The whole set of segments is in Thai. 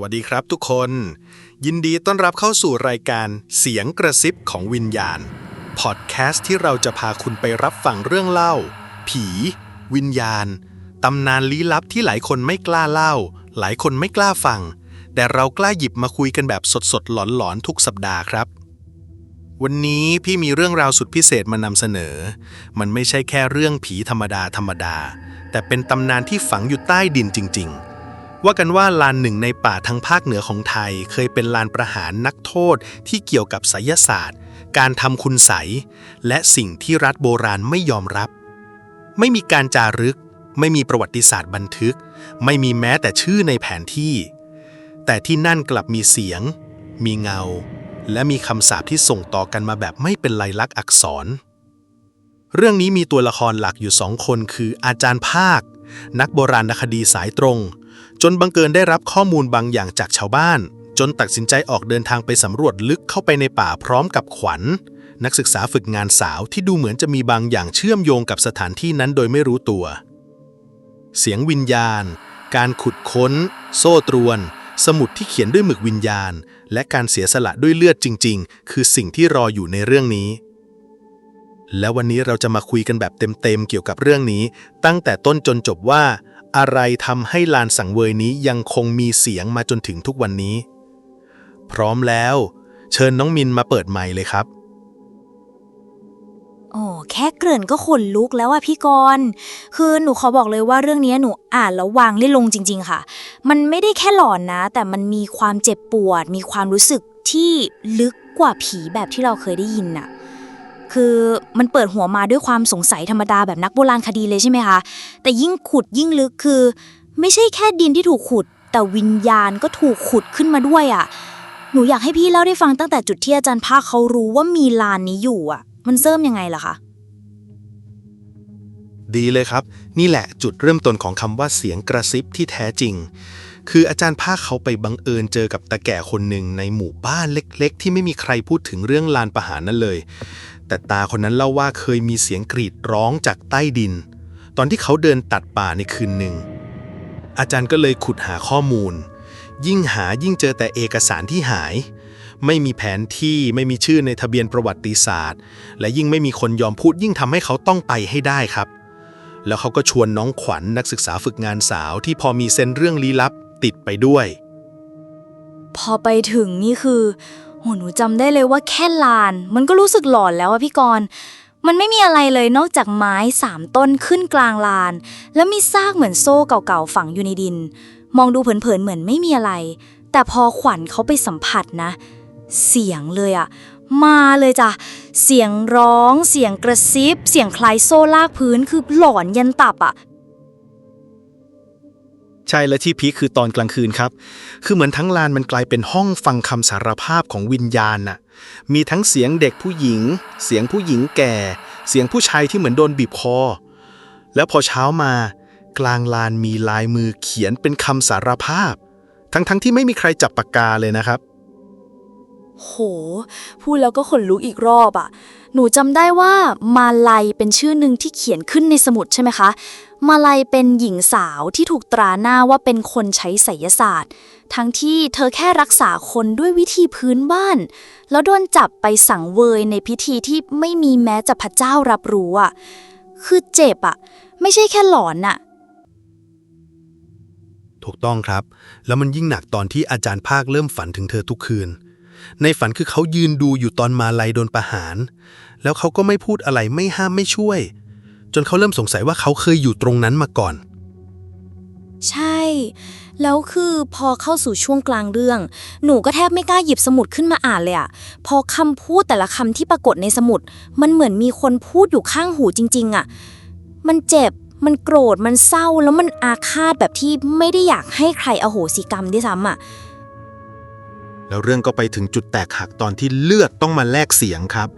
วัสดีครับทุกคน ยินดีต้อนรับเข้าสู่รายการเสียงกระซิบของวิญญาณ พอดแคสต์ที่เราจะพาคุณไปรับฟังเรื่องเล่า ผี วิญญาณ ตำนานลี้ลับที่หลายคนไม่กล้าเล่า หลายคนไม่กล้าฟัง แต่เรากล้าหยิบมาคุยกันแบบสดๆหลอนๆทุกสัปดาห์ครับ วันนี้พี่มีเรื่องราวสุดพิเศษมานำเสนอ มันไม่ใช่แค่เรื่องผีธรรมดาธรรมดา แต่เป็นตำนานที่ฝังอยู่ใต้ดินจริง ๆ ว่ากันว่าลานหนึ่งในป่าทางภาคเหนือของไทย เคยเป็นลานประหารนักโทษที่เกี่ยวกับไสยศาสตร์ การทำคุณไสยและสิ่งที่รัฐโบราณไม่ยอมรับ ไม่มีการจารึก ไม่มีประวัติศาสตร์บันทึก ไม่มีแม้แต่ชื่อในแผนที่ แต่ที่นั่นกลับมีเสียง มีเงา และมีคำสาปที่ส่งต่อกันมาแบบไม่เป็นลายลักษณ์อักษร เรื่องนี้มีตัวละครหลักอยู่สองคนคืออาจารย์ภาค นักโบราณคดีสายตรง จนบังเกิญได้รับข้อมูลบางอย่างจากชาวบ้าน จนตัดสินใจออกเดินทางไปสำรวจลึกเข้าไปในป่าพร้อมกับขวัญ นักศึกษาฝึกงานสาวที่ดูเหมือนจะมีบางอย่างเชื่อมโยงกับสถานที่นั้นโดยไม่รู้ตัว เสียงวิญญาณ การขุดค้น โซ่ตรวน สมุดที่เขียนด้วยหมึกวิญญาณ และการเสียสละด้วยเลือดจริง ๆ คือสิ่งที่รออยู่ในเรื่องนี้และวันนี้เราจะมาคุยกันแบบเต็มๆเกี่ยวกับเรื่องนี้ ตั้งแต่ต้นจนจบว่า อะไรทำให้ลานสังเวยนี้ยังคงมีเสียงมาจนถึงทุกวันนี้ พร้อมแล้ว เชิญน้องมินมาเปิดไมค์เลยครับ โอ้แค่เกริ่นก็ขนลุกแล้วอะพี่กรณ์คือหนูขอบอกเลยว่าเรื่องนี้หนูอ่านแล้ววางไม่ลงจริง ๆ ค่ะ มันไม่ได้แค่หลอนนะ แต่มันมีความเจ็บปวด มีความรู้สึกที่ลึกกว่าผีแบบที่เราเคยได้ยินน่ะ คือมันเปิดหัวมาด้วยความสงสัยธรรมดาแบบนักโบราณคดีเลยใช่ไหมคะ แต่ยิ่งขุดยิ่งลึกคือ ไม่ใช่แค่ดินที่ถูกขุด แต่วิญญาณก็ถูกขุดขึ้นมาด้วยอะหนูอยากให้พี่เล่าได้ฟังตั้งแต่จุดที่อาจารย์ภาคเขารู้ว่ามีลานนี้อยู่อะ มันเริ่มยังไงล่ะคะ ดีเลยครับ นี่แหละจุดเริ่มต้นของคำว่าเสียงกระซิบที่แท้จริงคืออาจารย์ภาคเขาไปบังเอิญเจอกับตาแก่คนหนึ่งในหมู่บ้านเล็ก ๆ ที่ไม่มีใครพูดถึงเรื่องลานประหารนั่นเลย แต่ตาคนนั้นเล่าว่าเคยมีเสียงกรีดร้องจากใต้ดิน ตอนที่เขาเดินตัดป่าในคืนหนึ่ง อาจารย์ก็เลยขุดหาข้อมูล ยิ่งหายิ่งเจอแต่เอกสารที่หาย ไม่มีแผนที่ไม่มีชื่อในทะเบียนประวัติศาสตร์ และยิ่งไม่มีคนยอมพูดยิ่งทำให้เขาต้องไปให้ได้ครับ แล้วเขาก็ชวนน้องขวัญนักศึกษาฝึกงานสาวที่พอมีเซนเรื่องลี้ลับติดไปด้วย พอไปถึงนี่คือ โหหนูจำได้เลยว่าแค่ลาน มันก็รู้สึกหลอนแล้วอะพี่กรณ์มันไม่มีอะไรเลยนอกจากไม้สามต้นขึ้นกลางลาน แล้วมีซากเหมือนโซ่เก่าๆฝังอยู่ในดิน มองดูเผินๆเหมือนไม่มีอะไร แต่พอขวัญเขาไปสัมผัสนะ เสียงเลยอะมาเลยจ้ะ เสียงร้อง เสียงกระซิบ เสียงคล้ายโซ่ลากพื้นคือหลอนยันตับอะ ใช่และที่พีคคือตอนกลางคืนครับ คือเหมือนทั้งลานมันกลายเป็นห้องฟังคำสารภาพของวิญญาณน่ะ มีทั้งเสียงเด็กผู้หญิง เสียงผู้หญิงแก่ เสียงผู้ชายที่เหมือนโดนบีบคอ แล้วพอเช้ามากลางลานมีลายมือเขียนเป็นคำสารภาพ ทั้งๆที่ไม่มีใครจับปากกาเลยนะครับ โห พูดแล้วก็ขนลุกอีกรอบอะ่ะ หนูจำได้ว่ามาลัยเป็นชื่อหนึ่งที่เขียนขึ้นในสมุดใช่ไหมคะ มาลัยเป็นหญิงสาวที่ถูกตราหน้าว่าเป็นคนใช้ไสยศาสตร์ ทั้งที่เธอแค่รักษาคนด้วยวิธีพื้นบ้าน แล้วโดนจับไปสังเวยในพิธีที่ไม่มีแม้จะพระเจ้ารับรู้อะ่ะ คือเจ็บอะ่ะ ไม่ใช่แค่หลอนอะถูกต้องครับ แล้วมันยิ่งหนักตอนที่อาจารย์ภาคเริ่มฝันถึงเธอทุกคืน ในฝันคือเขายืนดูอยู่ตอนมาลัยโดนประหาร แล้วเขาก็ไม่พูดอะไรไม่ห้ามไม่ช่วย จนเขาเริ่มสงสัยว่าเขาเคยอยู่ตรงนั้นมาก่อน ใช่ แล้วคือพอเข้าสู่ช่วงกลางเรื่อง หนูก็แทบไม่กล้าหยิบสมุดขึ้นมาอ่านเลยอะพอคำพูดแต่ละคำที่ปรากฏในสมุด มันเหมือนมีคนพูดอยู่ข้างหูจริง ๆอะมันเจ็บมันโกรธมันเศร้าแล้วมันอาฆาตแบบที่ไม่ได้อยากให้ใครอโหสิกรรมด้วยซ้ำอะ แล้วเรื่องก็ไปถึงจุดแตกหักตอนที่เลือดต้องมาแลกเสียงครับ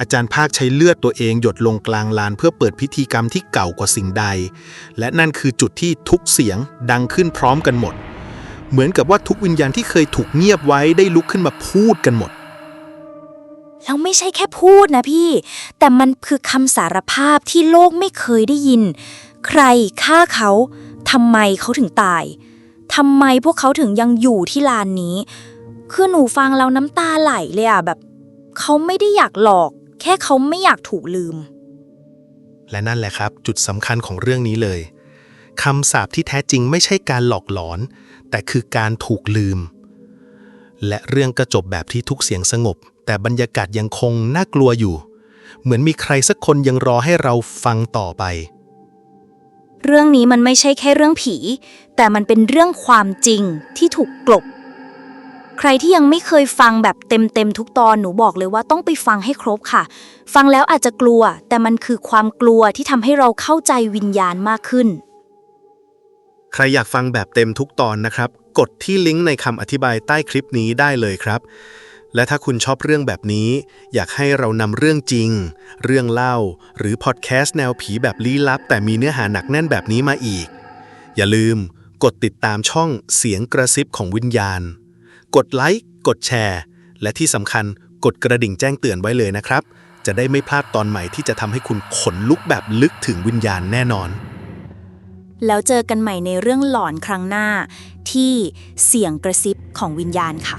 อาจารย์ภาคใช้เลือดตัวเองหยดลงกลางลานเพื่อเปิดพิธีกรรมที่เก่ากว่าสิ่งใด และนั่นคือจุดที่ทุกเสียงดังขึ้นพร้อมกันหมด เหมือนกับว่าทุกวิญญาณที่เคยถูกเงียบไว้ได้ลุกขึ้นมาพูดกันหมด แล้วไม่ใช่แค่พูดนะพี่ แต่มันคือคำสารภาพที่โลกไม่เคยได้ยิน ใครฆ่าเขาทำไมเขาถึงตายทำไมพวกเขาถึงยังอยู่ที่ลานนี้ คือหนูฟังแล้วน้ำตาไหลเลยอะแบบเขาไม่ได้อยากหลอก แค่เขาไม่อยากถูกลืม และนั่นแหละครับ จุดสำคัญของเรื่องนี้เลยคำสาปที่แท้จริงไม่ใช่การหลอกหลอน แต่คือการถูกลืม และเรื่องก็จบแบบที่ทุกเสียงสงบ แต่บรรยากาศยังคงน่ากลัวอยู่ เหมือนมีใครสักคนยังรอให้เราฟังต่อไป เรื่องนี้มันไม่ใช่แค่เรื่องผี แต่มันเป็นเรื่องความจริงที่ถูกกลบ ใครที่ยังไม่เคยฟังแบบเต็มๆทุกตอนหนูบอกเลยว่าต้องไปฟังให้ครบค่ะ ฟังแล้วอาจจะกลัว แต่มันคือความกลัวที่ทำให้เราเข้าใจวิญญาณมากขึ้น ใครอยากฟังแบบเต็มทุกตอนนะครับ กดที่ลิงก์ในคำอธิบายใต้คลิปนี้ได้เลยครับ และถ้าคุณชอบเรื่องแบบนี้ อยากให้เรานำเรื่องจริง เรื่องเล่า หรือพอดแคสต์แนวผีแบบลี้ลับ แต่มีเนื้อหาหนักแน่นแบบนี้มาอีก อย่าลืม กดติดตามช่องเสียงกระซิบของวิญญาณ กดไลค์กดแชร์ และที่สำคัญกดกระดิ่งแจ้งเตือนไว้เลยนะครับ จะได้ไม่พลาดตอนใหม่ที่จะทำให้คุณขนลุกแบบลึกถึงวิญญาณแน่นอน แล้วเจอกันใหม่ในเรื่องหลอนครั้งหน้าที่เสียงกระซิบของวิญญาณค่ะ